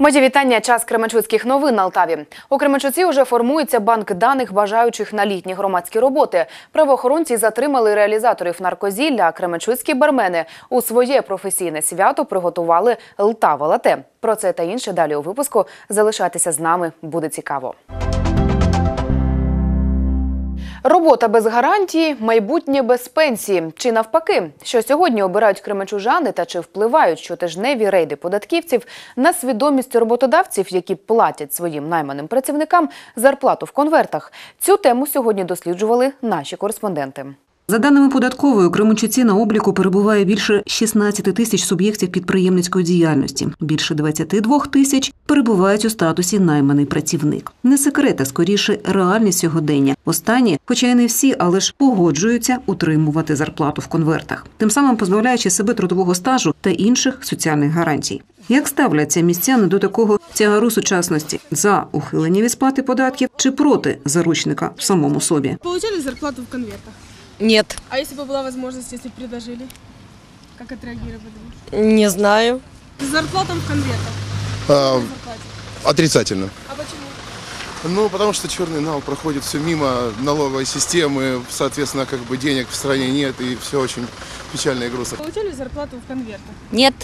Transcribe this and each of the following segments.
Мої вітання. Час Кременчуцьких новин на Алтаві. У Кременчуці вже формується банк даних бажаючих на літні громадські роботи. Правоохоронці затримали реалізаторів наркозілля. а Кременчуцькі бармени у своє професійне свято приготували Лтава лате. Про це та інше далі у випуску. Залишайтеся з нами, буде цікаво. Робота без гарантії, майбутнє без пенсії. Чи навпаки, що сьогодні обирають кременчужани та чи впливають щотижневі рейди податківців на свідомість роботодавців, які платять своїм найманим працівникам зарплату в конвертах? Цю тему сьогодні досліджували наші кореспонденти. За даними податкової, у Кременчуці на обліку перебуває більше 16 тисяч суб'єктів підприємницької діяльності. Більше 22 тисяч перебувають у статусі найманий працівник. Не секрет, а скоріше реальність сьогодення. Останні, хоча й не всі, але ж погоджуються утримувати зарплату в конвертах, тим самим позбавляючи себе трудового стажу та інших соціальних гарантій. Як ставляться містяни до такого тягару сучасності за ухилення від сплати податків чи проти заручника в самому собі? Получали зарплату в конвертах? Нет, А если бы была возможность, если бы предложили? Как отреагировали бы? не знаю. Зарплата в конвертах. А, отрицательно. А почему? Ну, потому что черный нал проходит все мимо налоговой системы, соответственно, как бы денег в стране нет, и все очень печально и грустно. Получали зарплату в конвертах? Нет,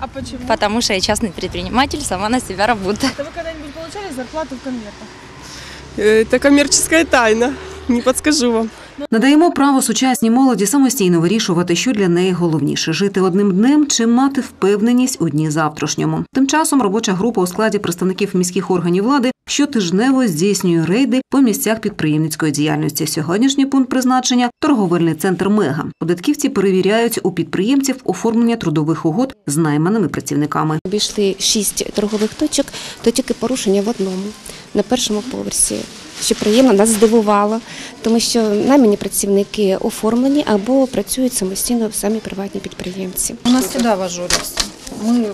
А почему? потому что я частный предприниматель, сама на себя работаю. Да вы когда-нибудь получали зарплату в конвертах? Это коммерческая тайна. Не подскажу вам. Надаємо право сучасній молоді самостійно вирішувати, що для неї головніше жити одним днем чи мати впевненість у дні завтрашньому. Тим часом робоча група у складі представників міських органів влади щотижнево здійснює рейди по місцях підприємницької діяльності. Сьогоднішній пункт призначення торговельний центр Мега. Податківці перевіряють у підприємців оформлення трудових угод з найманими працівниками. Обійшли шість торгових точок, то тільки порушення в одному на першому поверсі Що приємно нас здивувало, тому що наймані працівники оформлені або працюють самостійно самі приватні підприємці. У нас всегда в ажуре. Мы...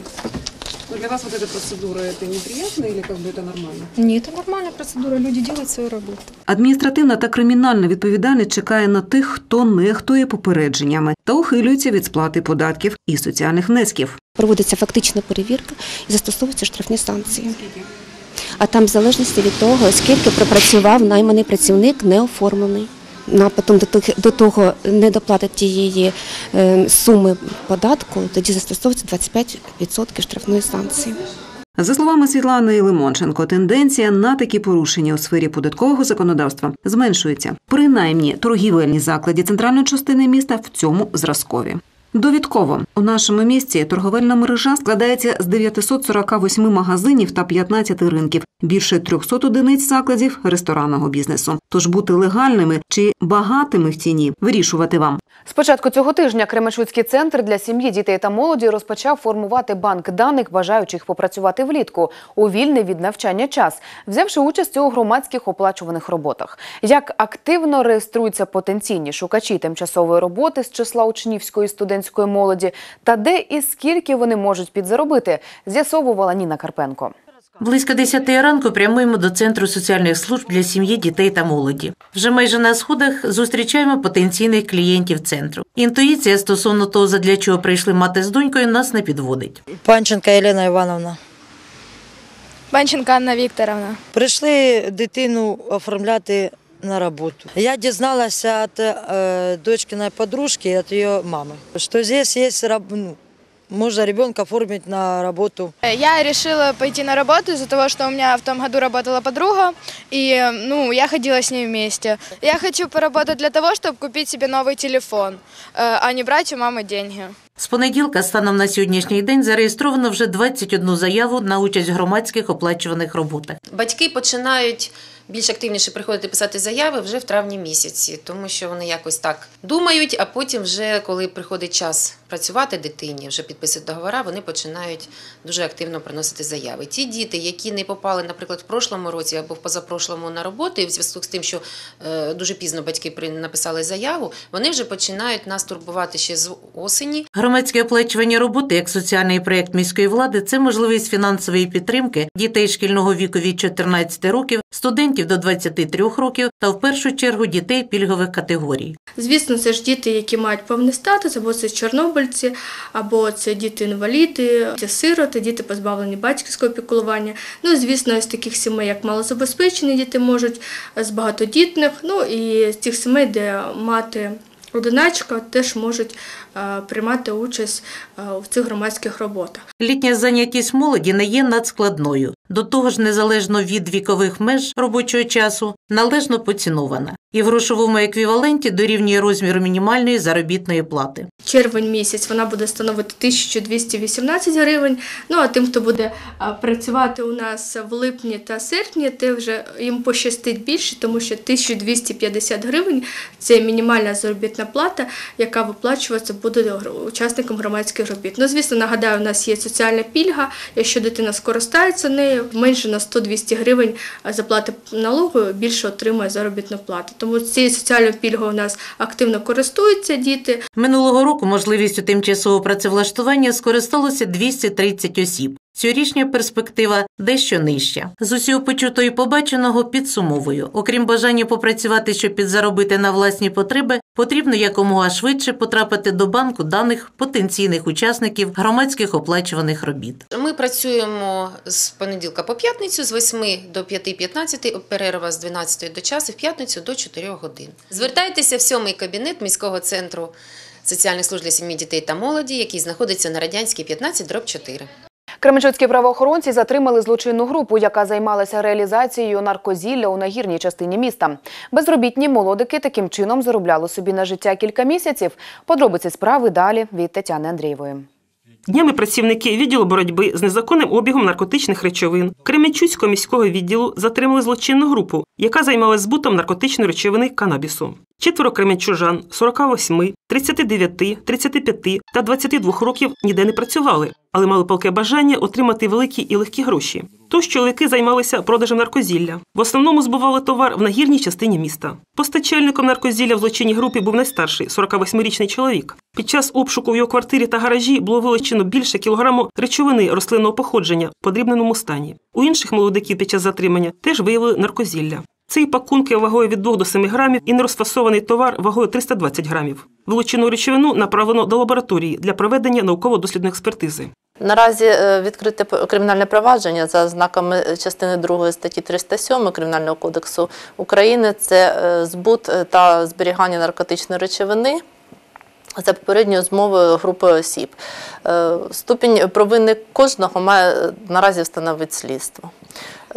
Для вас вот эта процедура это неприятно или как бы это нормально? Нет, это нормальная процедура, люди делают свою работу. Адміністративна та кримінальна відповідальність чекає на тих, хто нехтує попередженнями та ухилюється від сплати податків і соціальних внесків. Проводиться фактична перевірка і застосовуються штрафні санкції. А там в залежності від того, скільки пропрацював найманий працівник не оформлений. Ну, а потім до того, не доплатить тієї е, суми податку, тоді застосовується 25% штрафної санкції. За словами Світлани Лимонченко, тенденція на такі порушення у сфері податкового законодавства зменшується. Принаймні, торгівельні заклади центральної частини міста в цьому зразкові. Довідково у нашому місті торговельна мережа складається з 948 магазинів та 15 ринків, більше 300 одиниць закладів ресторанного бізнесу. Тож бути легальними чи багатими в ціні вирішувати вам. З початку цього тижня Кременчуцький центр для сім'ї, дітей та молоді розпочав формувати банк даних бажаючих попрацювати влітку у вільний від навчання час, взявши участь у громадських оплачуваних роботах. Як активно реєструються потенційні шукачі тимчасової роботи з числа учнівської студентської молоді, та де і скільки вони можуть підзаробити, з'ясовувала Ніна Карпенко. Близько 10 ранку прямуємо до центру соціальних служб для сім'ї, дітей та молоді. Вже майже на сходах зустрічаємо потенційних клієнтів центру. Інтуїція стосовно того, задля чого прийшли мати з донькою, нас не підводить. Панченка Елена Івановна. Банченко Анна Вікторовна. Прийшли дитину оформляти на роботу. Я дізналася від е, дочкиної подружки, від її мами, що здесь є раб- ну, можна ребенка оформити на роботу. Я решила пойти на работу из-за того, что у меня в том году работала подруга, и ну, я ходила с ней вместе. Я хочу поработать для того, чтобы купить себе новый телефон, э, а не брать у мамы деньги. З понеділка станом на сьогоднішній день зареєстровано вже 21 заяву на участь в громадських оплачуваних роботах. Батьки починають більш активніше приходити писати заяви вже в травні місяці, тому що вони якось так думають, а потім, вже коли приходить час працювати дитині, вже підписують договори, вони починають дуже активно приносити заяви. Ті діти, які не попали, наприклад, в прошлому році або в позапрошлому на роботу, і в зв'язку з тим, що е, дуже пізно батьки при- написали заяву, вони вже починають нас турбувати ще з осені. Громадські оплачувані роботи як соціальний проєкт міської влади це можливість фінансової підтримки дітей шкільного віку від 14 років, студентів до 23 років та в першу чергу дітей пільгових категорій. Звісно, це ж діти, які мають повний статус, або це з Чорнобильці, або це діти-інваліди, діти сироти, діти позбавлені батьківського піклування. Ну, звісно, з таких сімей, як малозабезпечені діти можуть, з багатодітних, ну і з тих сімей, де мати. Одиначка теж можуть е, приймати участь е, в цих громадських роботах. Літня заняттість молоді не є надскладною. До того ж, незалежно від вікових меж робочого часу, належно поцінована і в грошовому еквіваленті дорівнює розміру мінімальної заробітної плати. Червень місяць вона буде становити 1218 гривень. Ну а тим, хто буде працювати у нас в липні та серпні, те вже їм пощастить більше, тому що 1250 гривень це мінімальна заробітна плата, яка виплачуватися буде учасникам громадських робіт. Ну, звісно, нагадаю, у нас є соціальна пільга. Якщо дитина скористається нею, менше на 100-200 гривень заплати налогу більше отримує заробітну плату. Тому цією соціальною пільгою у нас активно користуються діти. Минулого року можливістю тимчасового працевлаштування скористалося 230 осіб. Цьогорічня перспектива дещо нижча. З усього почутого і побаченого підсумовую. Окрім бажання попрацювати, щоб підзаробити на власні потреби, потрібно якомога швидше потрапити до банку даних потенційних учасників громадських оплачуваних робіт. Ми працюємо з понеділка по п'ятницю з 8 до 5.15, перерва з 12 до часу, в п'ятницю до 4 годин. Звертайтеся в сьомий кабінет міського центру соціальних служб для сім'ї, дітей та молоді, який знаходиться на Радянській 15, дроб 4. Кременчуцькі правоохоронці затримали злочинну групу, яка займалася реалізацією наркозілля у нагірній частині міста. Безробітні молодики таким чином заробляли собі на життя кілька місяців. Подробиці справи далі від Тетяни Андрієвої. Днями працівники відділу боротьби з незаконним обігом наркотичних речовин Кременчуцького міського відділу затримали злочинну групу, яка займалась збутом наркотичної речовини канабісу. Четверо кременчужан 48, 39, 35 та 22 років ніде не працювали, але мали палке бажання отримати великі і легкі гроші. Тож чоловіки займалися продажем наркозілля. В основному збували товар в нагірній частині міста. Постачальником наркозілля в злочинній групі був найстарший 48-річний чоловік. Під час обшуку в його квартирі та гаражі було вилучено більше кілограму речовини рослинного походження в подрібненому стані. У інших молодиків під час затримання теж виявили наркозілля. Це і пакунки вагою від 2 до 7 грамів і нерозфасований товар вагою 320 грамів. Вилучену речовину направлено до лабораторії для проведення науково-дослідної експертизи. Наразі е, відкрите кримінальне провадження за знаками частини 2 статті 307 Кримінального кодексу України. Це е, збут е, та зберігання наркотичної речовини за попередньою змовою групи осіб. Е, Ступінь провини кожного має е, наразі встановити слідство.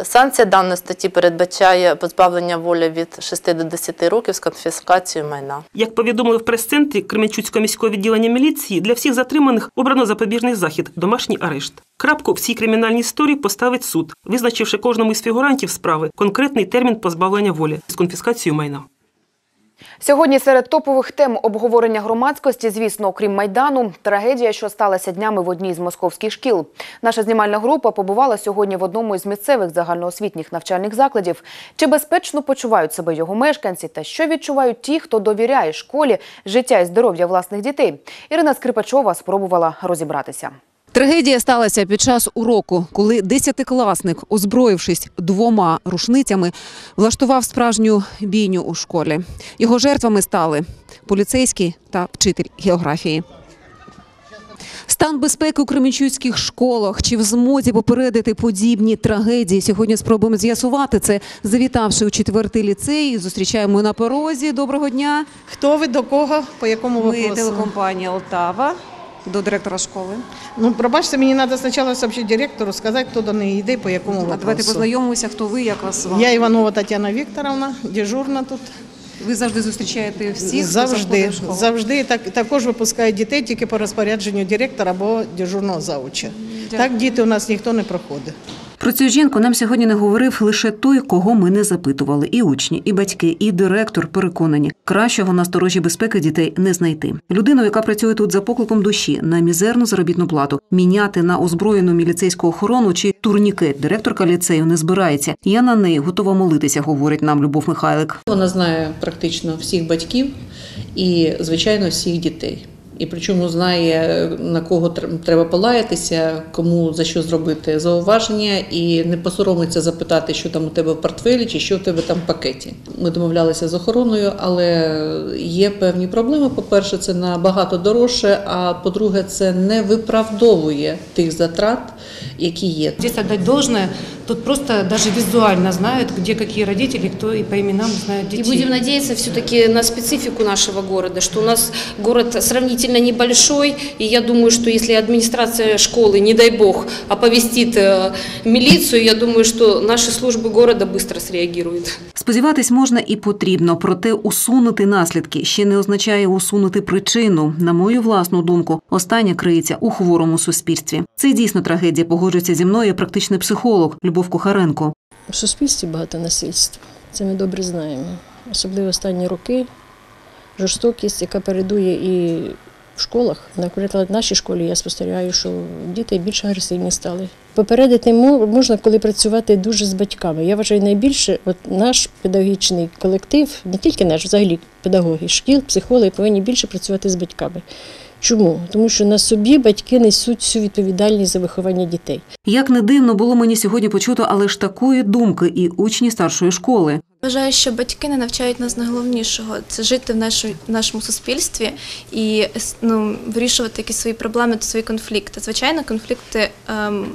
Санкція даної статті передбачає позбавлення волі від 6 до 10 років з конфіскацією майна. Як повідомили в прес-центрі Кременчуцького міського відділення міліції, для всіх затриманих обрано запобіжний захід домашній арешт. Крапку в цій кримінальній історії поставить суд, визначивши кожному із фігурантів справи конкретний термін позбавлення волі з конфіскацією майна. Сьогодні серед топових тем обговорення громадськості, звісно, окрім майдану, трагедія, що сталася днями в одній з московських шкіл. Наша знімальна група побувала сьогодні в одному із місцевих загальноосвітніх навчальних закладів. Чи безпечно почувають себе його мешканці, та що відчувають ті, хто довіряє школі життя і здоров'я власних дітей? Ірина Скрипачова спробувала розібратися. Трагедія сталася під час уроку, коли десятикласник, озброївшись двома рушницями, влаштував справжню бійню у школі. Його жертвами стали поліцейський та вчитель географії. Стан безпеки у кременчуцьких школах чи в змозі попередити подібні трагедії. Сьогодні спробуємо з'ясувати це, завітавши у четвертий ліцей. Зустрічаємо на порозі. Доброго дня. Хто ви до кого? По якому Ми телекомпанія Олтава до директора школи. Ну, пробачте, мені треба спочатку сообщити директору, сказати, хто до неї йде, по якому А давайте познайомимося, хто ви, як вас звати. Я Іванова Тетяна Вікторовна, дежурна тут. Ви завжди зустрічаєте всіх, завжди, в школу? завжди так, також випускають дітей тільки по розпорядженню директора або дежурного зауча. Так діти у нас ніхто не проходить. Про цю жінку нам сьогодні не говорив лише той, кого ми не запитували. І учні, і батьки, і директор переконані, кращого на сторожі безпеки дітей не знайти. Людину, яка працює тут за покликом душі на мізерну заробітну плату, міняти на озброєну міліцейську охорону чи турнікет. Директорка ліцею не збирається. Я на неї готова молитися, говорить нам Любов Михайлик. Вона знає практично всіх батьків і, звичайно, всіх дітей. І причому знає, на кого треба полаятися, кому за що зробити зауваження, і не посоромиться запитати, що там у тебе в портфелі чи що в тебе там в пакеті. Ми домовлялися з охороною, але є певні проблеми. По-перше, це набагато дорожче, а по-друге, це не виправдовує тих затрат, які є. Здесь отдать должное, тут просто даже визуально знают, где какие родители, кто и по именам знает И детей. будем надеяться все-таки на специфику нашего города, что у нас город сравнительно небольшой, и я думаю, что если администрация школы, не дай бог, оповестит э, милицию, я думаю, что наши службы города быстро среагируют. Сподіватись можна і потрібно, проте усунути наслідки ще не означає усунути причину. На мою власну думку, остання криється у хворому суспільстві. Це дійсно трагедія. Погоджується зі мною практичний психолог Любов Кухаренко. В суспільстві багато насильства. Це ми добре знаємо. Особливо останні роки жорстокість, яка передує і в школах. Наприклад, в нашій школі я спостерігаю, що діти більш агресивні стали. Попередити можна, коли працювати дуже з батьками. Я вважаю, найбільше от наш педагогічний колектив, не тільки наш, взагалі педагоги, шкіл, психологи повинні більше працювати з батьками. Чому? Тому що на собі батьки несуть всю відповідальність за виховання дітей. Як не дивно було мені сьогодні почуто, але ж такої думки і учні старшої школи. Вважаю, що батьки не навчають нас найголовнішого це жити в нашому, в нашому суспільстві і ну, вирішувати якісь свої проблеми та свої конфлікти. Звичайно, конфлікти ем,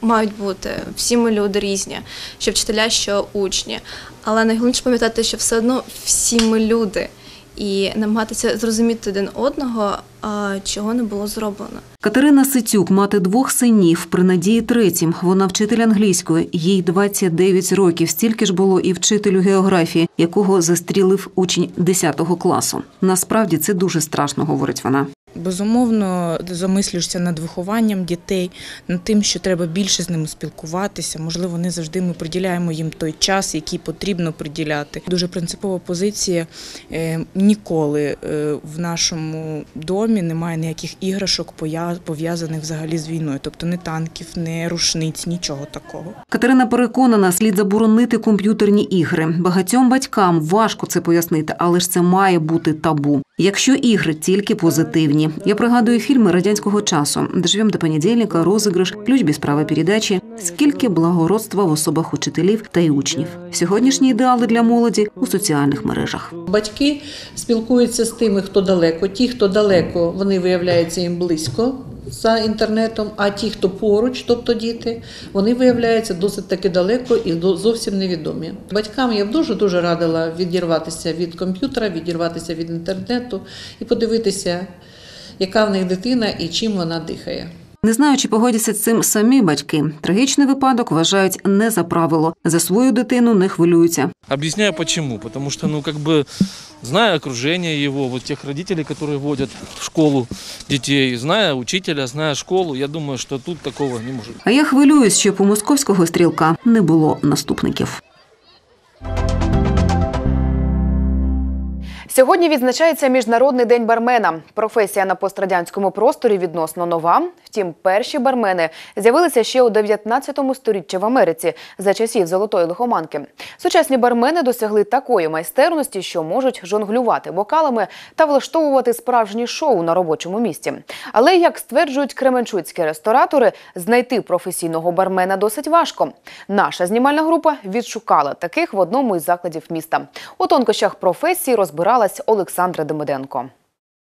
мають бути. Всі ми люди різні, що вчителя, що учні. Але найголовніше пам'ятати, що все одно всі ми люди. І намагатися зрозуміти один одного, чого не було зроблено. Катерина Сицюк, мати двох синів, при надії третім. Вона вчитель англійської. Їй 29 років. Стільки ж було і вчителю географії, якого застрілив учень 10 класу. Насправді це дуже страшно, говорить вона. Безумовно, замислюєшся над вихованням дітей, над тим, що треба більше з ними спілкуватися. Можливо, не завжди ми приділяємо їм той час, який потрібно приділяти. Дуже принципова позиція. е, Ніколи е, в нашому домі немає ніяких іграшок пов'язаних взагалі з війною, тобто не танків, не рушниць, нічого такого. Катерина переконана, слід заборонити комп'ютерні ігри. Багатьом батькам важко це пояснити, але ж це має бути табу. Якщо ігри тільки позитивні. Я пригадую фільми радянського часу «Доживем до понедільника», розіграш, ключ без права передачі. Скільки благородства в особах учителів та й учнів. Сьогоднішні ідеали для молоді у соціальних мережах. Батьки спілкуються з тими, хто далеко. Ті, хто далеко, вони виявляються їм близько за інтернетом, а ті, хто поруч, тобто діти, вони виявляються досить таки далеко і зовсім невідомі. Батькам я б дуже дуже радила відірватися від комп'ютера, відірватися від інтернету і подивитися, яка в них дитина і чим вона дихає. Не знаю, чи погодяться з цим самі батьки. Трагічний випадок вважають не за правило. За свою дитину не хвилюються. Объясняю почему. Потому что, ну, как бы, зная окружение его, вот тех родителей, которые водят в школу детей, зная учителя, зная школу, я думаю, что тут такого не может. А я хвилююсь, щоб у московського стрілка не було наступників. Сьогодні відзначається Міжнародний день бармена. Професія на пострадянському просторі відносно нова. Втім, перші бармени з'явилися ще у 19 сторіччі в Америці за часів золотої лихоманки. Сучасні бармени досягли такої майстерності, що можуть жонглювати бокалами та влаштовувати справжні шоу на робочому місці. Але як стверджують кременчуцькі ресторатори, знайти професійного бармена досить важко. Наша знімальна група відшукала таких в одному із закладів міста. У тонкощах професії розбиралась Олександра Демиденко.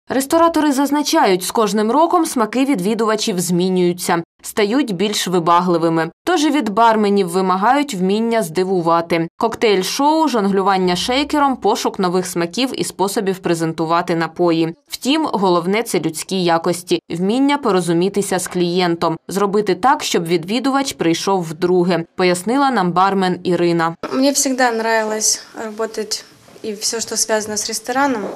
Ресторатори зазначають, з кожним роком смаки відвідувачів змінюються, стають більш вибагливими. Тож і від барменів вимагають вміння здивувати. Коктейль-шоу, жонглювання шейкером, пошук нових смаків і способів презентувати напої. Втім, головне це людські якості, вміння порозумітися з клієнтом, зробити так, щоб відвідувач прийшов вдруге, пояснила нам бармен Ірина. Мне всегда нравилось работать и все, что связано с рестораном.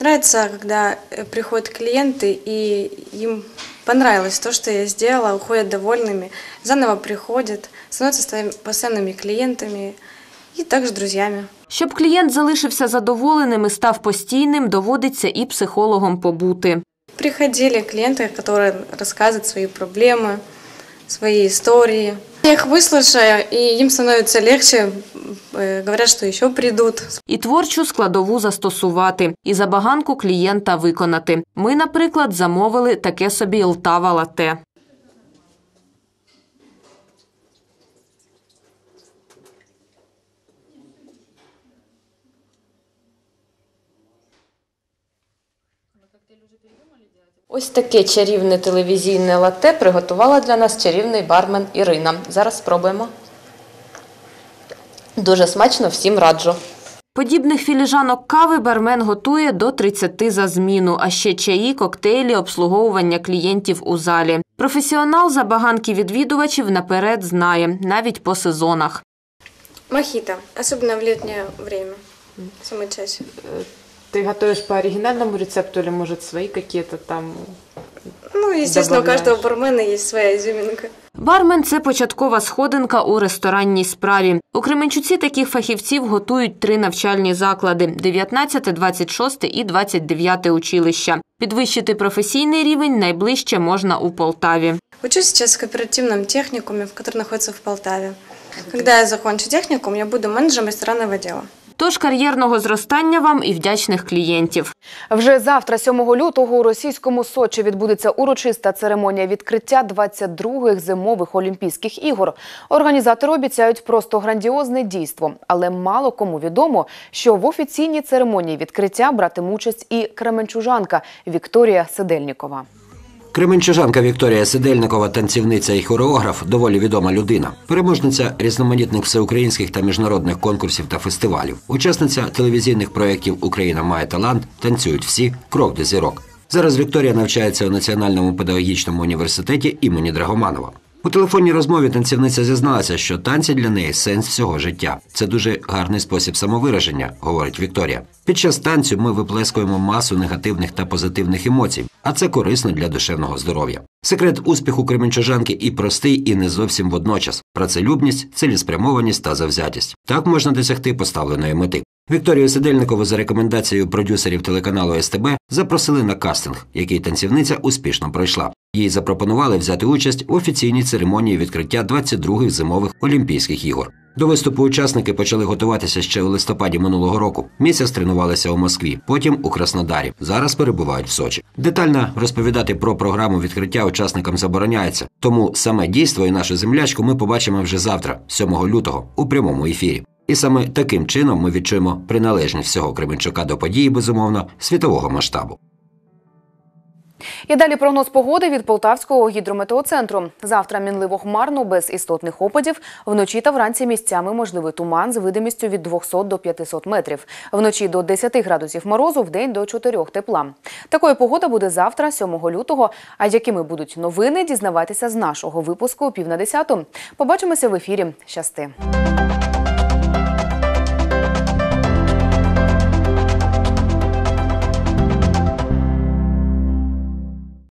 Нравится, когда э, приходят клиенты и им понравилось то, что я сделала, уходят довольными, заново приходят, становятся своими постоянными клиентами и также друзьями. Щоб клієнт залишився задоволеним і став постійним, доводиться і психологом побути. Приходили клиенты, которые рассказывают свои проблемы, свои истории. Я их выслушаю, и им становится легче. Э, Говорят, что еще придут. І творчу складову застосувати, і забаганку клієнта виконати. Ми, наприклад, замовили таке собі лтава лате. Ось таке чарівне телевізійне лате приготувала для нас чарівний бармен Ірина. Зараз спробуємо. Дуже смачно, всім раджу. Подібних філіжанок кави бармен готує до 30 за зміну, а ще чаї, коктейлі, обслуговування клієнтів у залі. Професіонал забаганки відвідувачів наперед знає, навіть по сезонах. Мохито, особенно в летнее время. Самое чаще. Ты готовишь по оригинальному рецепту или, может, свои какие-то там Ну, естественно, у каждого бармена есть своя изюминка. Бармен це початкова сходинка у ресторанній справі. У Кременчуці таких фахівців готують три навчальні заклади: 19, 26 і 29 училища. Підвищити професійний рівень найближче можна у Полтаві. Учусь сейчас в кооперативном техникуме, который находится в Полтаве. Когда я закончу техникум, я буду менеджером ресторанного отдела. Тож кар'єрного зростання вам і вдячних клієнтів. Вже завтра, 7 лютого, у російському Сочі відбудеться урочиста церемонія відкриття 22-х зимових Олімпійських ігор. Організатори обіцяють просто грандіозне дійство, але мало кому відомо, що в офіційній церемонії відкриття братиме участь і кременчужанка Вікторія Сидельнікова. Кременчужанка Вікторія Сидельникова, танцівниця і хореограф, доволі відома людина, переможниця різноманітних всеукраїнських та міжнародних конкурсів та фестивалів, учасниця телевізійних проєктів Україна має талант, танцюють всі, крок до зірок. Зараз Вікторія навчається у Національному педагогічному університеті імені Драгоманова. У телефонній розмові танцівниця зізналася, що танці для неї сенс всього життя. Це дуже гарний спосіб самовираження, говорить Вікторія. Під час танцю ми виплескуємо масу негативних та позитивних емоцій, а це корисно для душевного здоров'я. Секрет успіху кременчужанки і простий, і не зовсім водночас: працелюбність, цілеспрямованість та завзятість. Так можна досягти поставленої мети. Вікторію Сидельникову за рекомендацією продюсерів телеканалу СТБ запросили на кастинг, який танцівниця успішно пройшла. Їй запропонували взяти участь у офіційній церемонії відкриття 22-х зимових Олімпійських ігор. До виступу учасники почали готуватися ще у листопаді минулого року. Місяць тренувалися у Москві, потім у Краснодарі. Зараз перебувають в Сочі. Детально розповідати про програму відкриття учасникам забороняється. Тому саме дійство і нашу землячку ми побачимо вже завтра, 7 лютого, у прямому ефірі. І саме таким чином ми відчуємо приналежність всього Кременчука до події, безумовно, світового масштабу. І далі прогноз погоди від Полтавського гідрометеоцентру. Завтра мінливо хмарно, без істотних опадів. Вночі та вранці місцями можливий туман з видимістю від 200 до 500 метрів. Вночі до 10 градусів морозу, вдень до 4 тепла. Такою погода буде завтра, 7 лютого. А якими будуть новини, дізнавайтеся з нашого випуску пів на десяту. Побачимося в ефірі. Щасти!